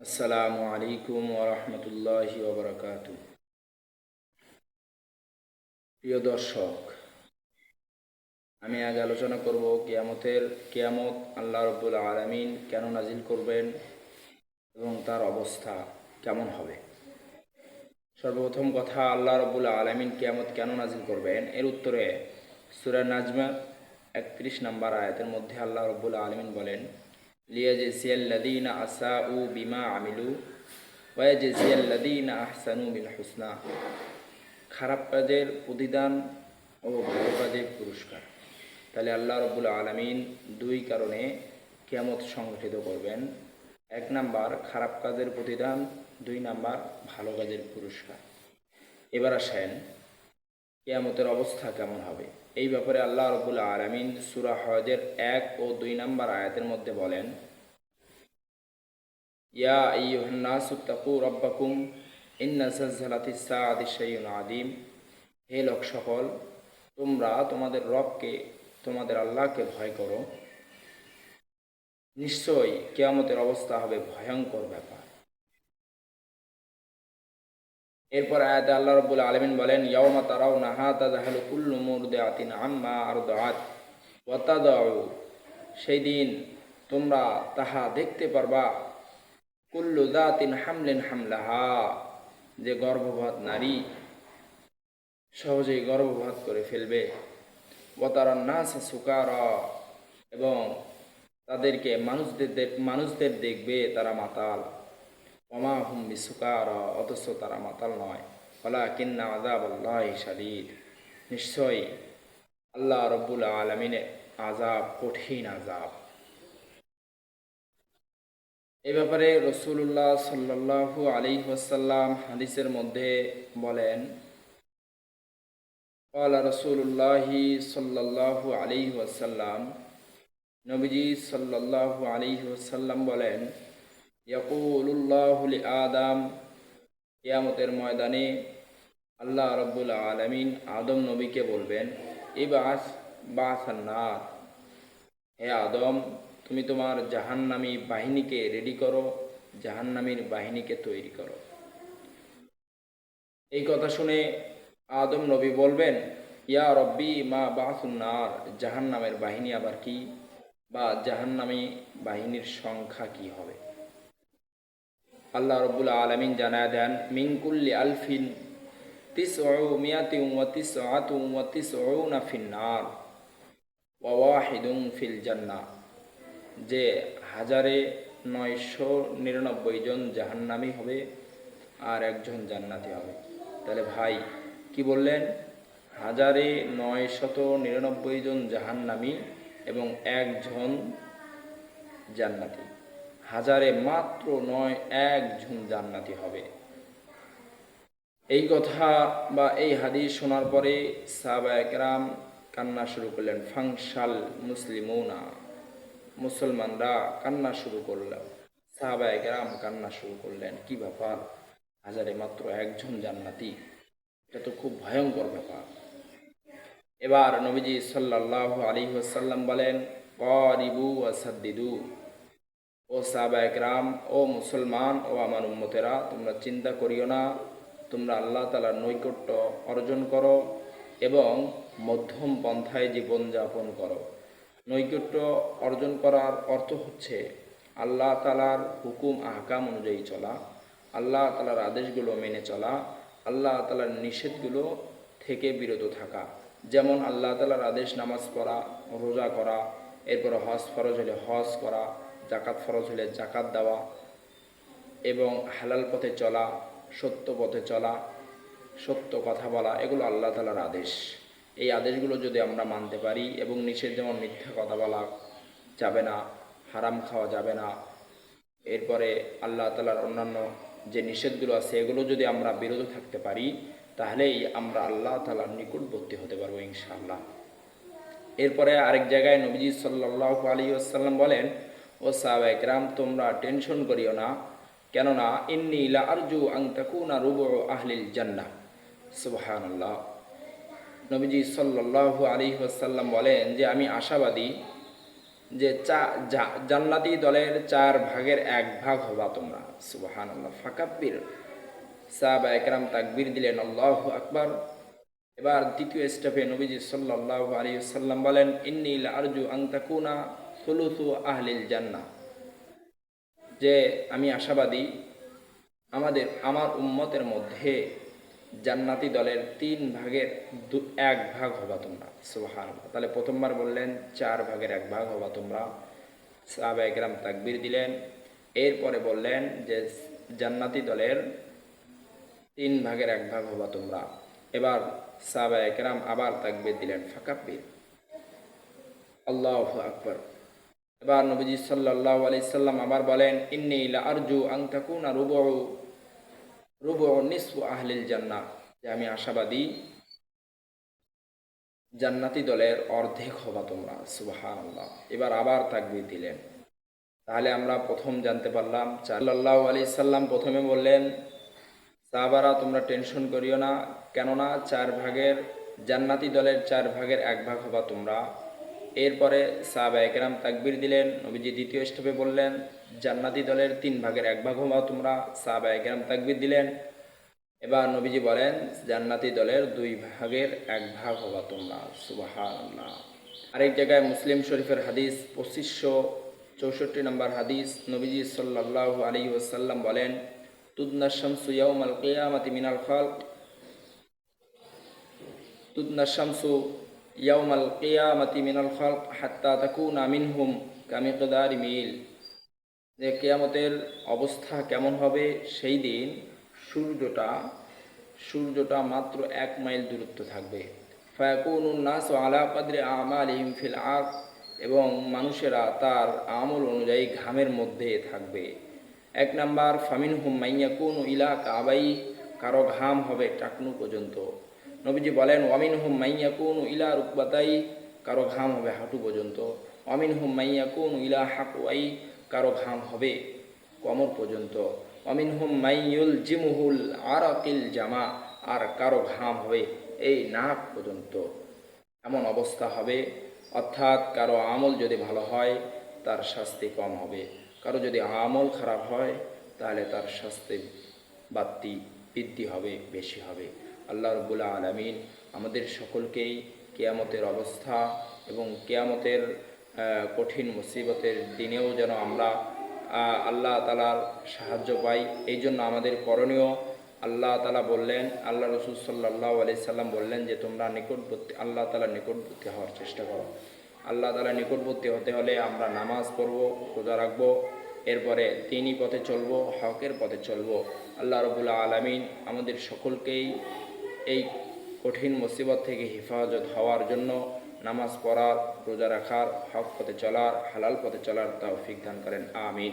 আসসালামু আলাইকুম ওরহমতুল্লাহি ওবরাকাতু প্রিয় দর্শক, আমি আজ আলোচনা করব কিয়ামতের, কিয়ামত আল্লাহ রব্বুল আলমিন কেন নাজিল করবেন এবং তার অবস্থা কেমন হবে? সর্বপ্রথম কথা, আল্লাহ রব্বুল আলমিন কিয়ামত কেন নাজিল করবেন? এর উত্তরে সুরা নাজমা একত্রিশ নম্বর আয়াতের মধ্যে আল্লাহ রব্বুল আলমিন বলেন লিয়াজিসিয়াল্লাদিনা আসা উ বিমা আমিলু ওয়াজিসিয়াল্লাদিনা আহসানু বিল হুসনা খারাপ কাজের প্রতিদান ও ভালো কাজের পুরস্কার। তাহলে আল্লাহ রব্বুল আলমিন দুই কারণে কিয়ামত সংগঠিত করবেন। এক নাম্বার, খারাপ কাজের প্রতিদান। দুই নাম্বার, ভালো কাজের পুরস্কার। এবার আসেন কিয়ামতের অবস্থা কেমন হবে? এই ব্যাপারে আল্লাহ রবুল আলমিন সুরা হজের এক ও দুই নম্বর আয়াতের মধ্যে বলেন, ইয়া ইয়ুহান্নাসুত্তাকু রব্বাকুম ইন্না সালসালাতিস সাআতি শাইউন আদিম হে লোক সকল, তোমরা তোমাদের রবকে, তোমাদের আল্লাহকে ভয় করো। নিশ্চয়ই কেয়ামতের অবস্থা হবে ভয়ঙ্কর ব্যাপার। এরপর আয়াতে আল্লাহ রব্বুল আলমিন বলেন ইয়াওমা তারাও নাহা তাজাহালু কুল্লু মুরদে আতিন আম্মা আর দাঁত ওয়াতাদাউ সেই দিন তোমরা তাহা দেখতে পারবা। কুল্লু দাতিন হামলেন হামলাহা, যে গর্ভপাত নারী সহজেই গর্ভপাত করে ফেলবে। ওয়াতারান নাস সুকার, এবং তাদেরকে মানুষদের মানুষদের দেখবে তারা মাতাল। ওমা হুম বিসুকার, অথচ তারা মাতাল নয়। ফলা কিন্না আজাব আল্লাহ শালিদ নিশ্চয়ই আল্লাহ রব্বুল আলমিনে আজাব কঠিন আজাব এ ব্যাপারে রসুল্লাহ সাল্লাহু আলী ওয়াসাল্লাম হাদিসের মধ্যে বলেন কলা রসুল্লাহি সাল্লাহু আলী ওয়াসাল্লাম, নবীজি সাল্লাহু আলী ওয়াসাল্লাম বলেন ইয়াকুলুল্লাহু আদাম কিয়ামতের ময়দানে আল্লাহ রব্বুল আলামিন আদম নবীকে বলবেন ইবাস বাসান্নার হে আদম, তুমি তোমার জাহান্নামী বাহিনীকে রেডি করো, জাহান্নামীর বাহিনীকে তৈরি করো। এই কথা শুনে আদম নবী বলবেন, ইয়া রব্বি মা বাসুন্নার জাহান্নামের বাহিনী আবার কি? বা জাহান্নামী বাহিনীর সংখ্যা কি হবে? আল্লাহ রব্বুল আলমিন জানায় দেন মিঙ্কুল্লি আলফিন তিস মিয়াতি ওয়া তিস আতু ওয়া তিস ফিন্নার ওয়াহিদুং ফিল জান্না যে হাজারে নয়শো নিরানব্বই জন জাহান্নামি হবে আর একজন জান্নাতি হবে। তাহলে ভাই, কি বললেন? হাজারে নয়শত নিরানব্বই জন জাহান্নামি এবং একজন জান্নাতি। হাজারে মাত্র নয় একজন জান্নাতি হবে। এই কথা বা এই হাদিস শোনার পরে সাহাবা একরাম কান্না শুরু করলেন, ফাংশাল মুসলিমৌনা, মুসলমানরা কান্না শুরু করলেন সাহাবা একরাম কান্না শুরু করলেন, কি ব্যাপার? হাজারে মাত্র একজন জান্নাতি? এটা তো খুব ভয়ঙ্কর ব্যাপার। এবার নবীজি সাল্লাহ আলী ওসাল্লাম বলেন, করিবু আসাদ্দিদু ও সাহাবা একরাম ও মুসলমান, ও আমার উম্মতেরা, তোমরা চিন্তা করিও না, তোমরা আল্লাহ তালার নৈকট্য অর্জন করো এবং মধ্যম পন্থায় জীবনযাপন করো। নৈকট্য অর্জন করার অর্থ হচ্ছে আল্লাহ তালার হুকুম, আহকাম অনুযায়ী চলা, আল্লাহ তালার আদেশগুলো মেনে চলা, আল্লাহ তালার নিষেধগুলো থেকে বিরত থাকা। যেমন আল্লাহ তালার আদেশ নামাজ পড়া, রোজা করা, এরপর হজ ফরজ হলে হজ করা জাকাত ফরজ হলে জাকাত দেওয়া এবং হালাল পথে চলা, সত্য পথে চলা, সত্য কথা বলা, এগুলো আল্লাহ তালার আদেশ। এই আদেশগুলো যদি আমরা মানতে পারি এবং নিষেধ যেমন মিথ্যা কথা বলা যাবে না, হারাম খাওয়া যাবে না, এরপরে আল্লাহ তালার অন্যান্য যে নিষেধগুলো আছে, এগুলো যদি আমরা বিরত থাকতে পারি, তাহলেই আমরা আল্লাহ তালার নিকটবর্তী হতে পারব ইনশাআল্লাহ। এরপরে আরেক জায়গায় নবীজি সাল্লাহ আলী আসাল্লাম বলেন ও সাহাবা একরাম তোমরা টেনশন করিও না। কেননা ইন্নি লা আরজু আং তাকুনা রুব আহলিল জান্নাহ। সুবহানাল্লাহ। নবীজি সাল্লাহ আলী আসাল্লাম বলেন যে, আমি আশাবাদী যে চা জান্নাতি দলের চার ভাগের এক ভাগ হবা তোমরা। সুবাহান আল্লাহ ফাকাব্বির। সাহাবা একরাম তাকবির দিলেন, আল্লাহ আকবার। এবার দ্বিতীয় স্টেপে নবীজি সাল্লাহ আলী সাল্লাম বলেন ইন্নিল আরজু আং আংতাকুনা সুলুসু আহলিল জান্নাহ। যে আমি আশাবাদী, আমাদের, আমার উম্মতের মধ্যে জান্নাতি দলের তিন ভাগের দু, এক ভাগ হবা তোমরা। সুবাহান তাহলে প্রথমবার বললেন, চার ভাগের এক ভাগ হবা তোমরা। সাহাবা একরাম তাকবির দিলেন। এরপরে বললেন যে, জান্নাতি দলের তিন ভাগের এক ভাগ হবা তোমরা। এবার সাহাবা একরাম আবার তাকবির দিলেন, ফাকাব্বির। আল্লাহ আকবর। এবার নবীজি সাল্লাহ আলাইসাল্লাম আবার বলেন, ইন্নি আরজু আং তাকুনা রুবু রুবু নিসফু আহলিল জান্নাহ। যে আমি আশাবাদী, জান্নাতি দলের অর্ধেক হবা তোমরা। সুবাহান আল্লাহ এবার আবার তাকবির দিলেন। তাহলে আমরা প্রথম জানতে পারলাম সাল্লাহ আলি সাল্লাম প্রথমে বললেন, সাহাবারা, তোমরা টেনশন করিও না। কেননা, চার ভাগের, জান্নাতি দলের চার ভাগের এক ভাগ হবা তোমরা। এরপরে সাহাবা একরাম তাকবির দিলেন, নবীজি দ্বিতীয় স্টেপে বললেন, জান্নাতি দলের তিন ভাগের এক ভাগ হবা তোমরা। সাহাবা একরাম তাকবির দিলেন, এবার নবীজি বলেন, জান্নাতি দলের দুই ভাগের এক ভাগ হবা তোমরা। সুবাহান্লাহ আরেক জায়গায় মুসলিম শরীফের হাদিস, পঁচিশশো চৌষট্টি নম্বর হাদিস, নবীজি সাল্লাহ আলী ওসাল্লাম বলেন, তুদনা শামসু ইয়াউমাল কিয়ামাতি মিনাল খালক। তুদনা শামসু ইয়াউমাল কিয়ামাতি মিনাল খালক হাত্তা তাকুনা মিনহুম কামিকদারি যে কেয়ামতের অবস্থা কেমন হবে সেই দিন সূর্যটা সূর্যটা মাত্র এক মাইল দূরত্ব থাকবে। ফায়াকুন নাস আলা কাদরে আমালিহিম ফিল আক এবং মানুষেরা তার আমল অনুযায়ী ঘামের মধ্যে থাকবে। এক নাম্বার ফামিন হুম মাইয়াকুন ইলা কাবাই, কারও ঘাম হবে টাকনু পর্যন্ত। নবীজি বলেন ওয়ামিন হুম মাইয়াকুন ইলা রুকবাতাই কারও ঘাম হবে হাঁটু পর্যন্ত। অমিন হুম মাইয়াকুন ইলা হাকুয়াই কারও ঘাম হবে কমর পর্যন্ত। অমিন হুম মাইয়ুল জিমুহুল আরাকিল জামা আর কারও ঘাম হবে এই নাক পর্যন্ত। এমন অবস্থা হবে, অর্থাৎ কারও আমল যদি ভালো হয়, তার শাস্তি কম হবে। কারও যদি আমল খারাপ হয়, তাহলে তার শাস্তি বাড়তি বৃদ্ধি হবে, বেশি হবে। আল্লাহ রবুল্লা আলমিন আমাদের সকলকেই কেয়ামতের অবস্থা এবং কেয়ামতের কঠিন মুসিবতের দিনেও যেন আমরা আল্লাহ তালার সাহায্য পাই। এই জন্য আমাদের করণীয়, আল্লাহ তালা বললেন, আল্লাহ রসুল সাল্লাহ আলি সাল্লাম বললেন যে, তোমরা নিকটবর্তী, আল্লাহ তালার নিকটবর্তী হওয়ার চেষ্টা করো। আল্লাহ তালা নিকটবর্তী হতে হলে আমরা নামাজ পড়ব, রোজা রাখব, এরপরে তিনি পথে চলবো, হকের পথে চলবো। আল্লাহ রবুল্লা আলমিন আমাদের সকলকেই এই কঠিন মুসিবত থেকে হেফাজত হওয়ার জন্য নামাজ পড়ার রোজা রাখার, হক পথে চলার, হালাল পথে চলার তৌফিক দান করেন। আমিন।